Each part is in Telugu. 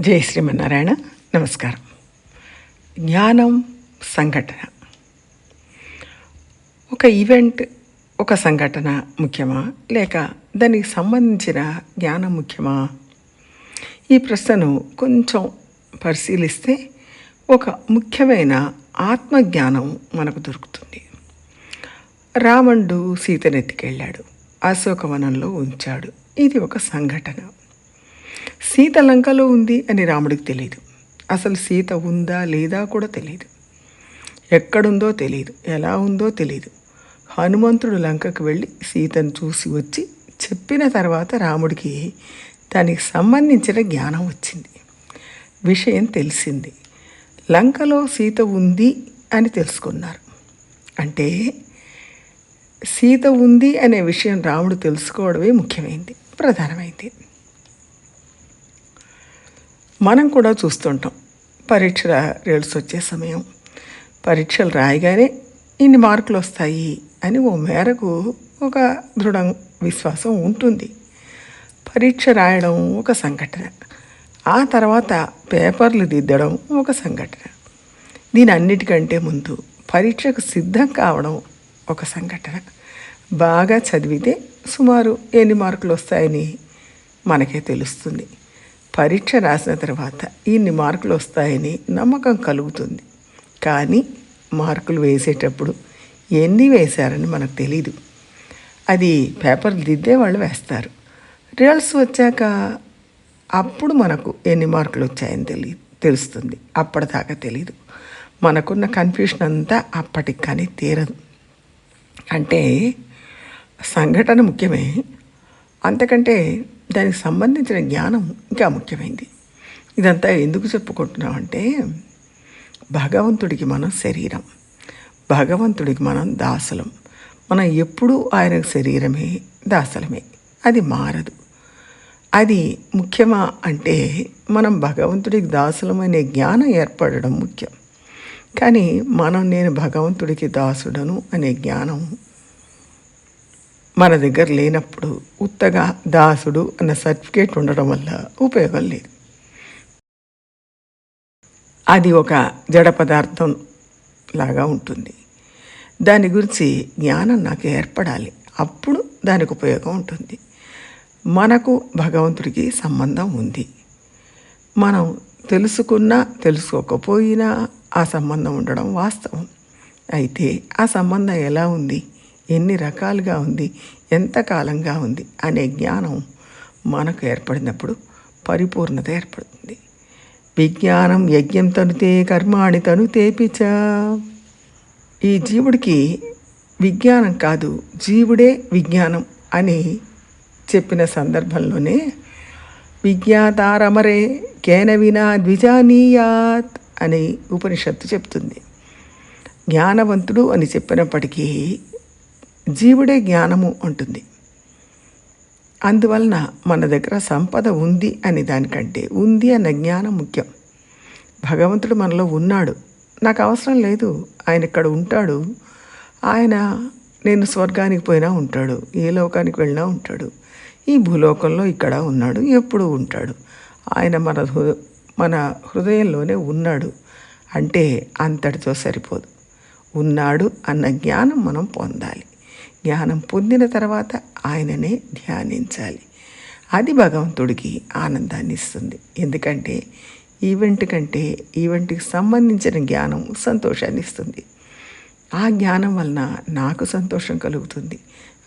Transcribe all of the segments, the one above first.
జై శ్రీమన్నారాయణ. నమస్కారం. జ్ఞానం సంఘటన. ఒక ఈవెంట్ ఒక సంఘటన ముఖ్యమా? లేక దానికి సంబంధించిన జ్ఞానం ముఖ్యమా? ఈ ప్రశ్నను కొంచెం పరిశీలిస్తే ఒక ముఖ్యమైన ఆత్మజ్ఞానం మనకు దొరుకుతుంది. రావణుడు సీతనెత్తికెళ్ళాడు. అశోకవనంలో ఉంచాడు. ఇది ఒక సంఘటన. సీత లంకలో ఉంది అని రాముడికి తెలియదు అసలు సీత ఉందా లేదా కూడా తెలియదు ఎక్కడుందో తెలియదు ఎలా ఉందో తెలియదు హనుమంతుడు లంకకు వెళ్ళి సీతను చూసి వచ్చి చెప్పిన తర్వాత రాముడికి దానికి సంబంధించిన జ్ఞానం వచ్చింది. విషయం తెలిసింది. లంకలో సీత ఉంది అని తెలుసుకున్నారు. అంటే సీత ఉంది అనే విషయం రాముడు తెలుసుకోవడమే ముఖ్యమైంది ప్రధానమైంది. మనం కూడా చూస్తుంటాం. పరీక్షల రిజల్ట్స్ వచ్చే సమయం. పరీక్షలు రాయగానే ఇన్ని మార్కులు వస్తాయి అని ఓ మేరకు ఒక దృఢ విశ్వాసం ఉంటుంది. పరీక్ష రాయడం ఒక సంఘటన. ఆ తర్వాత పేపర్లు దిద్దడం ఒక సంఘటన. దీని అన్నిటికంటే ముందు పరీక్షకు సిద్ధం కావడం ఒక సంఘటన. బాగా చదివితే సుమారు ఎన్ని మార్కులు వస్తాయని మనకే తెలుస్తుంది. పరీక్ష రాసిన తర్వాత ఇన్ని మార్కులు వస్తాయని నమ్మకం కలుగుతుంది. కానీ మార్కులు వేసేటప్పుడు ఎన్ని వేశారని మనకు తెలీదు. అది పేపర్లు దిద్దే వాళ్ళు వేస్తారు. రిజల్ట్స్ వచ్చాక అప్పుడు మనకు ఎన్ని మార్కులు వచ్చాయని తెలియ తెలుస్తుంది. అప్పటిదాకా తెలీదు. మనకున్న కన్ఫ్యూషన్ అంతా అప్పటికి కానీ తీరదు. అంటే సంఘటన ముఖ్యమే. అంతకంటే దానికి సంబంధించిన జ్ఞానం ఇంకా ముఖ్యమైంది. ఇదంతా ఎందుకు చెప్పుకుంటున్నామంటే భగవంతుడికి మనం శరీరం భగవంతుడికి మనం దాసలం. మనం ఎప్పుడూ ఆయనకు శరీరమే దాసలమే. అది మారదు. అది ముఖ్యమా అంటే మనం భగవంతుడికి దాసులమనే జ్ఞానం ఏర్పడడం ముఖ్యం. కానీ మనం నేను భగవంతుడికి దాసుడను అనే జ్ఞానం మన దగ్గర లేనప్పుడు ఉత్తగా దాసుడు అన్న సర్టిఫికేట్ ఉండడం వల్ల ఉపయోగం లేదు. అది ఒక జడ పదార్థం లాగా ఉంటుంది. దాని గురించి జ్ఞానం నాకు ఏర్పడాలి. అప్పుడు దానికి ఉపయోగం ఉంటుంది. మనకు భగవంతుడికి సంబంధం ఉంది. మనం తెలుసుకున్నా తెలుసుకోకపోయినా ఆ సంబంధం ఉండడం వాస్తవం. అయితే ఆ సంబంధం ఎలా ఉంది? ఎన్ని రకాలుగా ఉంది ఎంత కాలంగా ఉంది అనే జ్ఞానం మనకు ఏర్పడినప్పుడు పరిపూర్ణత ఏర్పడుతుంది. విజ్ఞానం యజ్ఞం తనుతే కర్మాణి తను తేపిచ ఈ జీవుడికి విజ్ఞానం కాదు జీవుడే విజ్ఞానం అని చెప్పిన సందర్భంలోనే విజ్ఞాతారమరే కేన వినా ద్విజానీయాత్ అని ఉపనిషత్తు చెప్తుంది. జ్ఞానవంతుడు అని చెప్పినప్పటికీ జీవుడే జ్ఞానము ఉంటుంది అందువలన మన దగ్గర సంపద ఉంది అని దానికంటే ఉంది అన్న జ్ఞానం ముఖ్యం. భగవంతుడు మనలో ఉన్నాడు. నాకు అవసరం లేదు. ఆయన ఇక్కడ ఉంటాడు. ఆయన నేను స్వర్గానికి పోయినా ఉంటాడు. ఏ లోకానికి వెళ్ళినా ఉంటాడు. ఈ భూలోకంలో ఇక్కడ ఉన్నాడు. ఎప్పుడు ఉంటాడు. ఆయన మన మన హృదయంలోనే ఉన్నాడు. అంటే అంతటితో సరిపోదు. ఉన్నాడు అన్న జ్ఞానం మనం పొందాలి. జ్ఞానం పొందిన తర్వాత ఆయననే ధ్యానించాలి. అది భగవంతుడికి ఆనందాన్ని ఇస్తుంది. ఎందుకంటే ఈవెంట్ కంటే ఈవెంట్కి సంబంధించిన జ్ఞానం సంతోషాన్ని ఇస్తుంది. ఆ జ్ఞానం వలన నాకు సంతోషం కలుగుతుంది.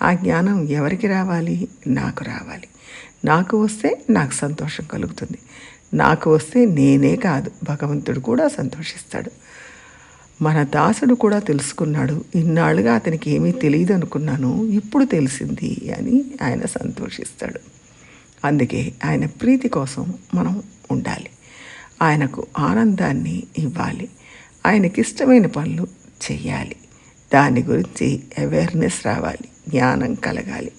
ఆ జ్ఞానం ఎవరికి రావాలి? నాకు రావాలి. నాకు వస్తే నాకు సంతోషం కలుగుతుంది. నాకు వస్తే నేనే కాదు భగవంతుడు కూడా సంతోషిస్తాడు. మన దాసుడు కూడా తెలుసుకున్నాడు. ఇన్నాళ్ళుగా అతనికి ఏమీ తెలియదు అనుకున్నాను ఇప్పుడు తెలిసింది అని ఆయన సంతోషిస్తాడు. అందుకే ఆయన ప్రీతి కోసం మనం ఉండాలి. ఆయనకు ఆనందాన్ని ఇవ్వాలి. ఆయనకి ఇష్టమైన పనులు చెయ్యాలి. దాని గురించి అవేర్నెస్ రావాలి. జ్ఞానం కలగాలి.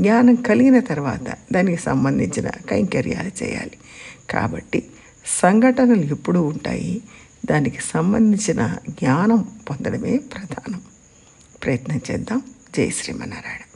జ్ఞానం కలిగిన తర్వాత దానికి సంబంధించిన కైంకర్యాలు చేయాలి. కాబట్టి సంఘటనలు ఎప్పుడూ ఉంటాయి. దానికి సంబంధించిన జ్ఞానం పొందడమే ప్రధానం. ప్రయత్నం చేద్దాం. జై శ్రీమన్నారాయణ